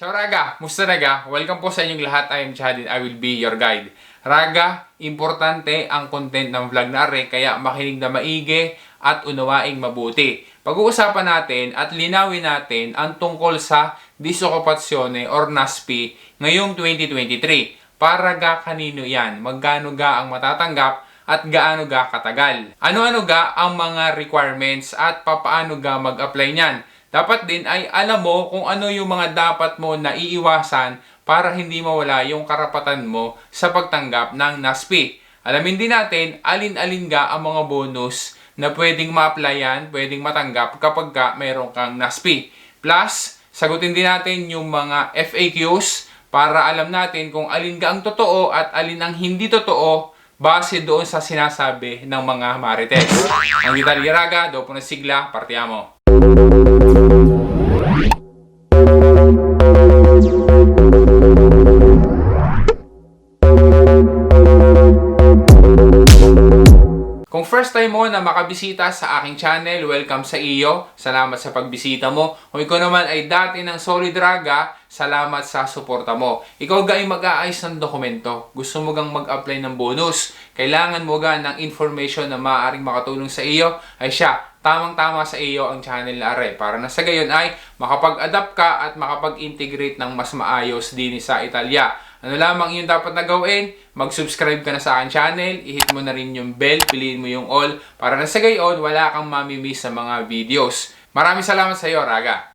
Ciao Raga! Musta Raga? Welcome po sa inyong lahat. I am Chadin. I will be your guide. Raga, importante ang content ng vlog na are, kaya makinig na maigi at unawaing mabuti. Pag-uusapan natin at linawin natin ang tungkol sa disokupasyone or NASPI ngayong 2023. Para ga kanino yan? Magkano ga ang matatanggap at gaano ga katagal? Ano-ano ga ang mga requirements at papaano ga mag-apply niyan? Dapat din ay alam mo kung ano yung mga dapat mo na iiwasan para hindi mawala yung karapatan mo sa pagtanggap ng NASPI. Alamin din natin alin-alin ga ang mga bonus na pwedeng ma-applyan, pwedeng matanggap kapag ka mayroon kang NASPI. Plus, sagutin din natin yung mga FAQs para alam natin kung alin ga ang totoo at alin ang hindi totoo base doon sa sinasabi ng mga marites. Ang Gitaliraga, do po na sigla, partiamo. First time mo na makabisita sa aking channel, welcome sa iyo. Salamat sa pagbisita mo. Kung ikaw naman ay dati ng Solid Raga, salamat sa suporta mo. Ikaw ga ay mag-aayos ng dokumento. Gusto mo gang mag-apply ng bonus. Kailangan mo ga ng information na maaaring makatulong sa iyo, ay siya, tamang-tama sa iyo ang channel na are. Para na sa gayon ay makapag-adapt ka at makapag-integrate ng mas maayos din sa Italia. Ano lamang yung dapat na gawin? Mag-subscribe ka na sa akin channel, i-hit mo na rin yung bell, piliin mo yung all, para na sa gayon, wala kang mamimiss sa mga videos. Maraming salamat sa iyo, Raga!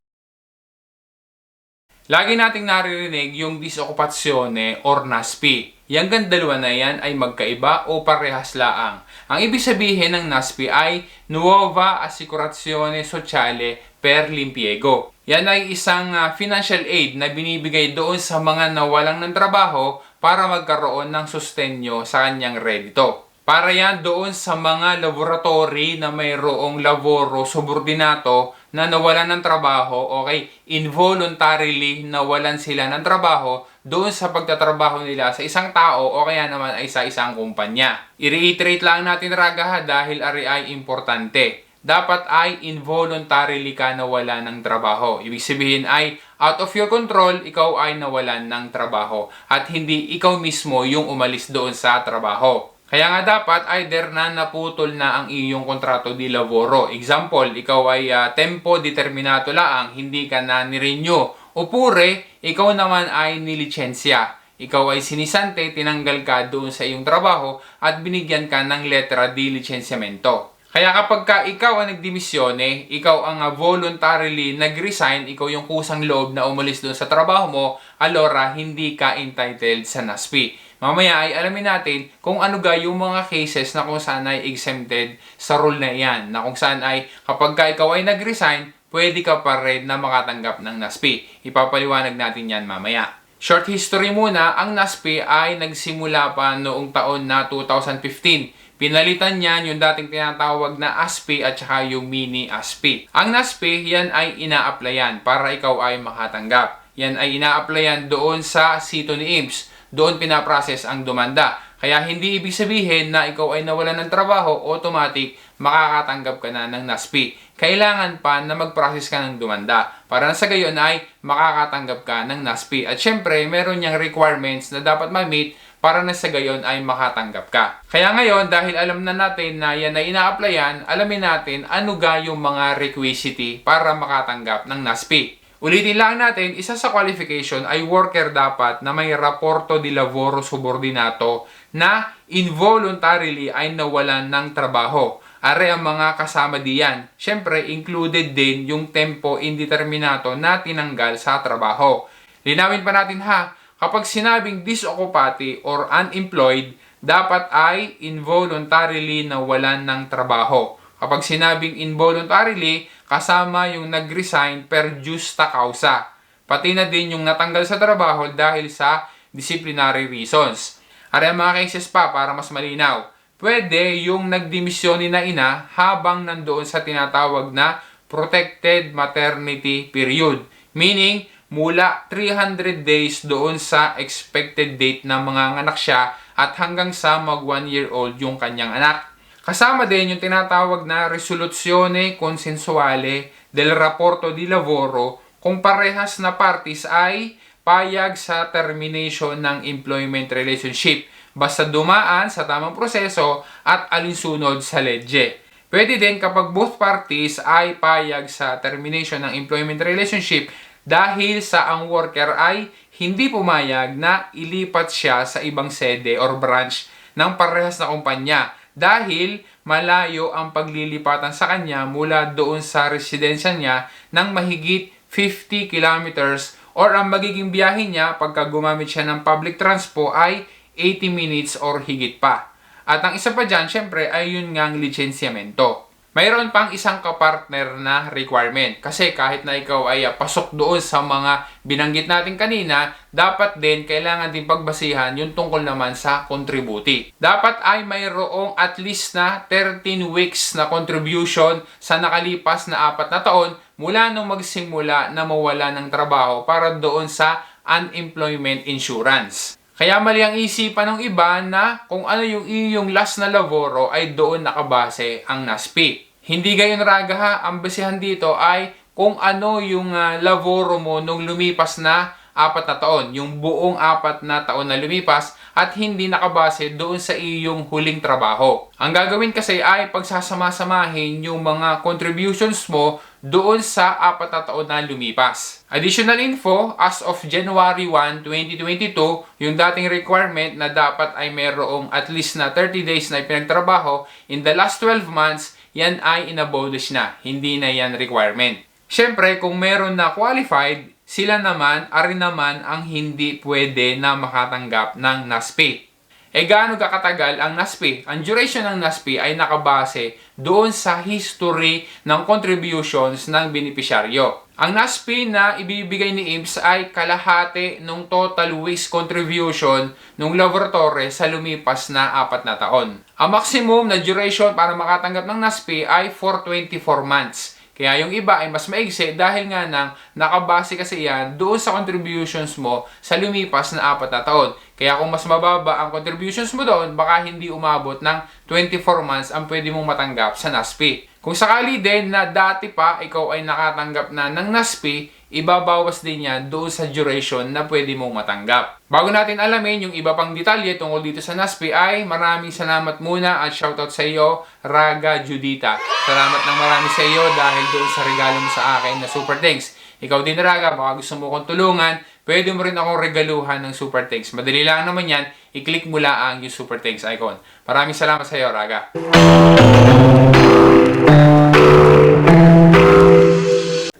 Lagi nating naririnig yung disokupasyone or NASPI. Yang gandalawa na yan ay magkaiba o parehas laang. Ang ibig sabihin ng NASPI ay Nuova Assicurazione Sociale per l'Impiego. Yan ay isang uh, financial aid na binibigay doon sa mga nawalang ng trabaho para magkaroon ng sustenyo sa kanyang redito. Para yan doon sa mga laboratory na mayroong laboro subordinato na nawalan ng trabaho, okay, involuntarily nawalan sila ng trabaho doon sa pagtatrabaho nila sa isang tao o kaya naman ay sa isang kumpanya. I-reiterate lang natin raga ha dahil ari ay importante dapat ay involuntarily ka nawala ng trabaho. Ibig sabihin ay out of your control, ikaw ay nawalan ng trabaho at hindi ikaw mismo yung umalis doon sa trabaho. Kaya nga dapat either na naputol na ang iyong kontrato di lavoro. Example, ikaw ay uh, tempo determinato laang, hindi ka na ni-renew. O pure, ikaw naman ay nilicensya. Ikaw ay sinisante, tinanggal ka doon sa iyong trabaho at binigyan ka ng letra di licensiamento. Kaya kapag ka ikaw ang nagdimisyone, ikaw ang uh, voluntarily nag-resign, ikaw yung kusang loob na umalis doon sa trabaho mo, alora hindi ka entitled sa NASPI. Mamaya ay alamin natin kung ano ga yung mga cases na kung saan ay exempted sa rule na yan. Na kung saan ay kapag ka ikaw ay nag-resign, pwede ka pa rin na makatanggap ng NASPI. Ipapaliwanag natin yan mamaya. Short history muna, ang NASPI ay nagsimula pa noong taon na 2015 Pinalitan niyan yung dating tinatawag na ASPI at saka yung mini ASPI. Ang NASPI, yan ay ina-applyan para ikaw ay makatanggap. Yan ay ina-applyan doon sa sito ni IMSS. Doon pinaprocess ang dumanda. Kaya hindi ibig sabihin na ikaw ay nawalan ng trabaho, automatic makakatanggap ka na ng NASPI. Kailangan pa na mag-process ka ng dumanda. Para sa gayon ay makakatanggap ka ng NASPI. At syempre, meron niyang requirements na dapat ma-meet para na sa gayon ay makatanggap ka. Kaya ngayon, dahil alam na natin na yan ay ina-applyan, alamin natin ano ga yung mga requisite para makatanggap ng NASPI. Ulitin lang natin, isa sa qualification ay worker dapat na may raporto di lavoro subordinato na involuntarily ay nawalan ng trabaho. Are ang mga kasama diyan. Siyempre, included din yung tempo indeterminato na tinanggal sa trabaho. Linawin pa natin ha, Kapag sinabing disoccupati or unemployed, dapat ay involuntarily nawalan ng trabaho. Kapag sinabing involuntarily, kasama yung nag-resign per justa causa. Pati na din yung natanggal sa trabaho dahil sa disciplinary reasons. Are mga cases pa para mas malinaw. Pwede yung nagdimisyoni na ina habang nandoon sa tinatawag na protected maternity period. Meaning, mula 300 days doon sa expected date ng mga anak siya at hanggang sa mag 1 year old yung kanyang anak. Kasama din yung tinatawag na Risoluzione Consensuale del Rapporto di Lavoro kung parehas na parties ay payag sa termination ng employment relationship basta dumaan sa tamang proseso at alinsunod sa ledje. Pwede din kapag both parties ay payag sa termination ng employment relationship dahil sa ang worker ay hindi pumayag na ilipat siya sa ibang sede or branch ng parehas na kumpanya dahil malayo ang paglilipatan sa kanya mula doon sa residensya niya ng mahigit 50 kilometers or ang magiging biyahe niya pagka gumamit siya ng public transpo ay 80 minutes or higit pa. At ang isa pa dyan, syempre, ay yun ngang lisensyamento. Mayroon pang isang kapartner na requirement. Kasi kahit na ikaw ay ah, pasok doon sa mga binanggit natin kanina, dapat din kailangan din pagbasihan yung tungkol naman sa contributi. Dapat ay mayroong at least na 13 weeks na contribution sa nakalipas na apat na taon mula nung magsimula na mawala ng trabaho para doon sa unemployment insurance. Kaya mali ang isipan ng iba na kung ano yung iyong last na laboro ay doon nakabase ang NASPI. Hindi gayon raga ha, ang basihan dito ay kung ano yung ah, laboro mo nung lumipas na apat na taon, yung buong apat na taon na lumipas at hindi nakabase doon sa iyong huling trabaho. Ang gagawin kasi ay pagsasama-samahin yung mga contributions mo doon sa apat na taon na lumipas. Additional info, as of January 1, 2022, yung dating requirement na dapat ay mayroong at least na 30 days na ipinagtrabaho, in the last 12 months, yan ay inabolish na. Hindi na yan requirement. Siyempre, kung meron na qualified, sila naman, ari naman ang hindi pwede na makatanggap ng NASPI. E gaano kakatagal ang NASPI? Ang duration ng NASPI ay nakabase doon sa history ng contributions ng beneficiaryo. Ang NASPI na ibibigay ni IMSS ay kalahati ng total waste contribution ng laboratory sa lumipas na apat na taon. Ang maximum na duration para makatanggap ng NASPI ay for 24 months. Kaya yung iba ay mas maigsi dahil nga nang nakabase kasi yan doon sa contributions mo sa lumipas na apat na taon. Kaya kung mas mababa ang contributions mo doon, baka hindi umabot ng 24 months ang pwede mong matanggap sa NASPI. Kung sakali din na dati pa ikaw ay nakatanggap na ng NASPI, ibabawas din yan doon sa duration na pwede mong matanggap. Bago natin alamin yung iba pang detalye tungkol dito sa NASPI ay maraming salamat muna at shoutout sa iyo, Raga Judita. Salamat ng marami sa iyo dahil doon sa regalo mo sa akin na super thanks. Ikaw din Raga, baka gusto mo kong tulungan, pwede mo rin akong regaluhan ng super thanks. Madali lang naman yan, i-click mo lang yung super thanks icon. Maraming salamat sa iyo, Raga.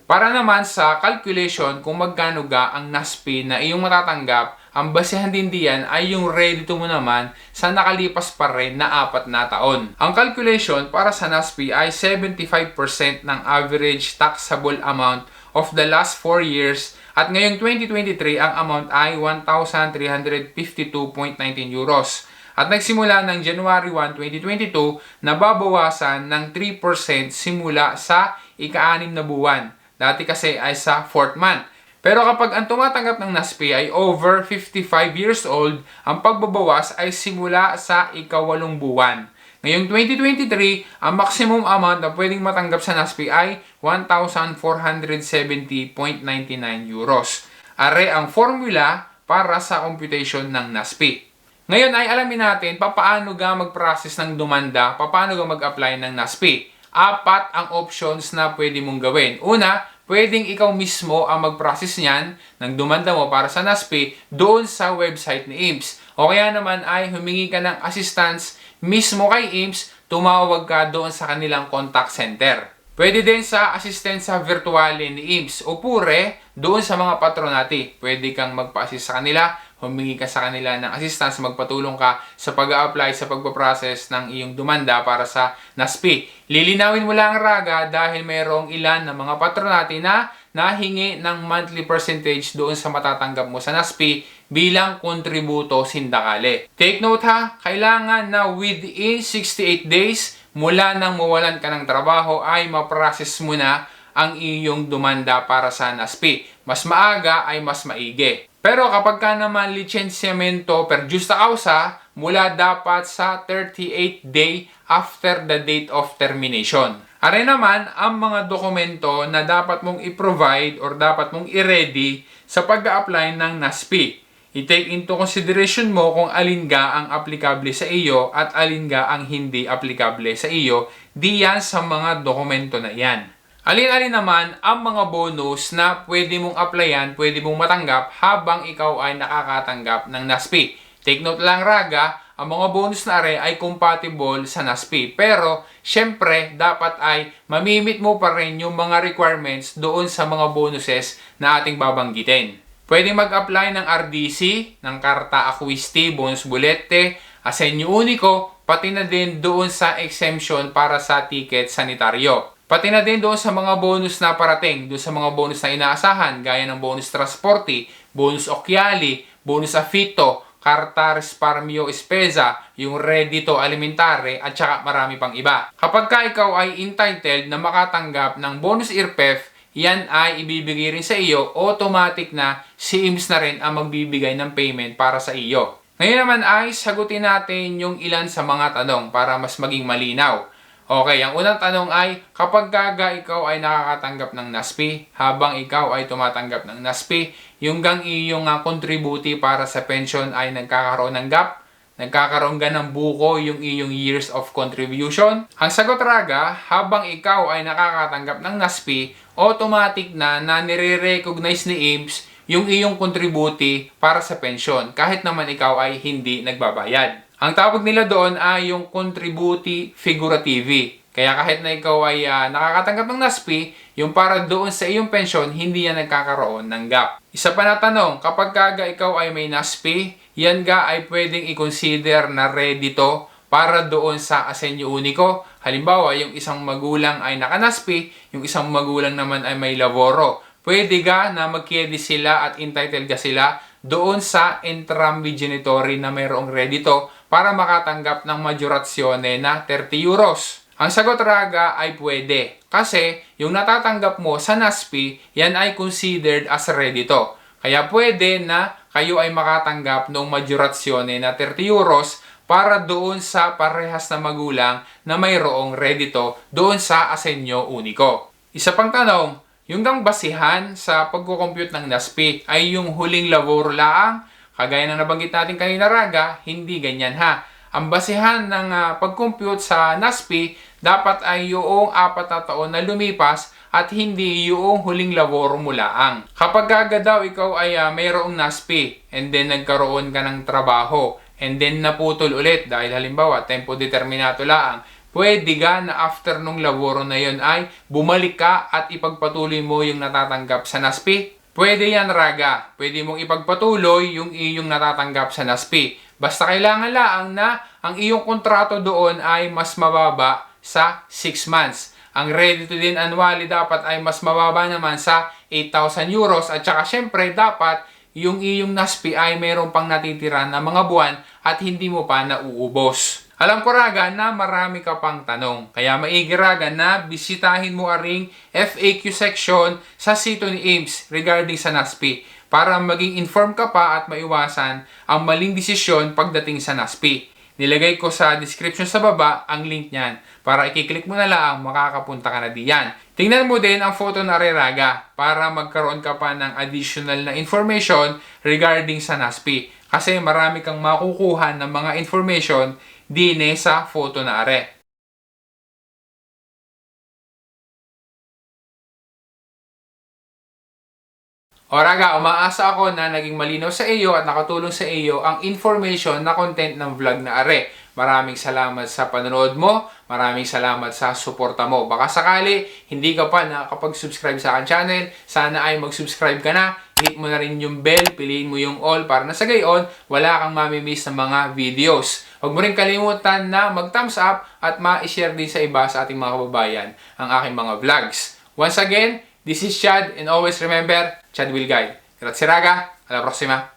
Para naman sa calculation kung magkano ga ang NASPI na iyong matatanggap, ang basehan din diyan ay yung redito mo naman sa nakalipas pa rin na apat na taon. Ang calculation para sa NASPI ay 75% ng average taxable amount of the last 4 years at ngayong 2023 ang amount ay 1,352.19 euros. At nagsimula ng January 1, 2022, nababawasan ng 3% simula sa ika-anim na buwan. Dati kasi ay sa 4th month. Pero kapag ang tumatanggap ng NASPI ay over 55 years old, ang pagbabawas ay simula sa ikawalong buwan. Ngayong 2023, ang maximum amount na pwedeng matanggap sa NASPI ay 1,470.99 euros. Are ang formula para sa computation ng NASPI. Ngayon ay alamin natin papaano ga mag-process ng dumanda, papaano ga mag-apply ng NASPI. Apat ang options na pwede mong gawin. Una, pwedeng ikaw mismo ang mag-process niyan ng dumanda mo para sa NASPI doon sa website ni IMSS. O kaya naman ay humingi ka ng assistance mismo kay IMSS, tumawag ka doon sa kanilang contact center. Pwede din sa asistensya virtuale ni IMSS o pure doon sa mga patronati. Pwede kang magpa-assist sa kanila, humingi ka sa kanila ng assistance, magpatulong ka sa pag-apply sa pagpaprocess ng iyong dumanda para sa NASPI. Lilinawin mo lang raga dahil mayroong ilan na mga patronati na nahingi ng monthly percentage doon sa matatanggap mo sa NASPI bilang kontributo sindakale. Take note ha, kailangan na within 68 days mula nang mawalan ka ng trabaho ay ma-process mo na ang iyong dumanda para sa NASPI. Mas maaga ay mas maigi. Pero kapag ka naman licensyamento per justa causa, mula dapat sa 38 day after the date of termination. Are naman ang mga dokumento na dapat mong i-provide or dapat mong i-ready sa pag-apply ng NASP. I-take into consideration mo kung alin ga ang aplikable sa iyo at alin ga ang hindi aplikable sa iyo diyan sa mga dokumento na yan. Alin-alin naman ang mga bonus na pwede mong applyan, pwede mong matanggap habang ikaw ay nakakatanggap ng NASP. Take note lang Raga, ang mga bonus na are ay compatible sa NASP. Pero, syempre, dapat ay mamimit mo pa rin yung mga requirements doon sa mga bonuses na ating babanggitin. Pwede mag-apply ng RDC, ng Karta Acquisti, Bonus Bulete, Asenyo Unico, pati na din doon sa exemption para sa ticket sanitaryo. Pati na din doon sa mga bonus na parating, doon sa mga bonus na inaasahan, gaya ng bonus transporte, bonus okyali, bonus afito, karta risparmio espesa, yung reddito alimentare, at saka marami pang iba. Kapag ka ikaw ay entitled na makatanggap ng bonus IRPEF, yan ay ibibigay rin sa iyo, automatic na si IMS na rin ang magbibigay ng payment para sa iyo. Ngayon naman ay sagutin natin yung ilan sa mga tanong para mas maging malinaw. Okay, ang unang tanong ay, kapag gaga ikaw ay nakakatanggap ng NASP, habang ikaw ay tumatanggap ng NASP, yung gang iyong uh, contributi para sa pension ay nagkakaroon ng gap, nagkakaroon ka ng buko yung iyong years of contribution. Ang sagot raga, habang ikaw ay nakakatanggap ng NASP, automatic na na nire-recognize ni IMSS yung iyong contributi para sa pension kahit naman ikaw ay hindi nagbabayad. Ang tawag nila doon ay yung contributi figurativi. Kaya kahit na ikaw ay uh, nakakatanggap ng NASP, yung para doon sa iyong pensyon, hindi yan nagkakaroon ng gap. Isa pa na tanong, kapag kaga ikaw ay may NASP, yan ga ay pwedeng i-consider na ready to para doon sa asenyo uniko. Halimbawa, yung isang magulang ay naka-NASP, yung isang magulang naman ay may laboro. Pwede ga na magkiedi sila at entitled ka sila doon sa entrambi genitori na mayroong redito para makatanggap ng majorazione na 30 euros. Ang sagot raga ay pwede kasi yung natatanggap mo sa NASP, yan ay considered as redito. Kaya pwede na kayo ay makatanggap ng majorazione na 30 euros para doon sa parehas na magulang na mayroong redito doon sa asenyo uniko. Isa pang tanong, yung gang basihan sa pagkukompute ng NASP ay yung huling labor laang. Kagaya ng nabanggit natin kanina raga, hindi ganyan ha. Ang basihan ng uh, pag-compute sa NASP dapat ay yung apat na taon na lumipas at hindi yung huling labor mo laang. Kapag gaga daw ikaw ay uh, mayroong NASP and then nagkaroon ka ng trabaho and then naputol ulit dahil halimbawa tempo determinato laang, pwede ga na after nung laboro na yon ay bumalik ka at ipagpatuloy mo yung natatanggap sa NASP. Pwede yan raga. Pwede mong ipagpatuloy yung iyong natatanggap sa NASP. Basta kailangan lang na ang iyong kontrato doon ay mas mababa sa 6 months. Ang ready to din annually dapat ay mas mababa naman sa 8,000 euros at saka syempre dapat yung iyong NASP ay mayroon pang natitira na mga buwan at hindi mo pa nauubos. Alam ko raga na marami ka pang tanong. Kaya maigi raga na bisitahin mo aring FAQ section sa sito ni AIMS regarding sa NASP para maging inform ka pa at maiwasan ang maling desisyon pagdating sa NASP. Nilagay ko sa description sa baba ang link niyan para i-click mo na lang makakapunta ka na diyan. Tingnan mo din ang photo na Reraga para magkaroon ka pa ng additional na information regarding sa NASP. Kasi marami kang makukuha ng mga information dine sa photo na are. O raga, umaasa ako na naging malinaw sa iyo at nakatulong sa iyo ang information na content ng vlog na are. Maraming salamat sa panonood mo. Maraming salamat sa suporta mo. Baka sakali, hindi ka pa nakakapag-subscribe sa akin channel. Sana ay mag-subscribe ka na. Hit mo na rin yung bell. Piliin mo yung all para na sa gayon, wala kang mamimiss ng mga videos. Huwag mo rin kalimutan na mag-thumbs up at ma-share din sa iba sa ating mga kababayan ang aking mga vlogs. Once again, this is Chad and always remember, Chad will guide. Grazie raga, alla prossima!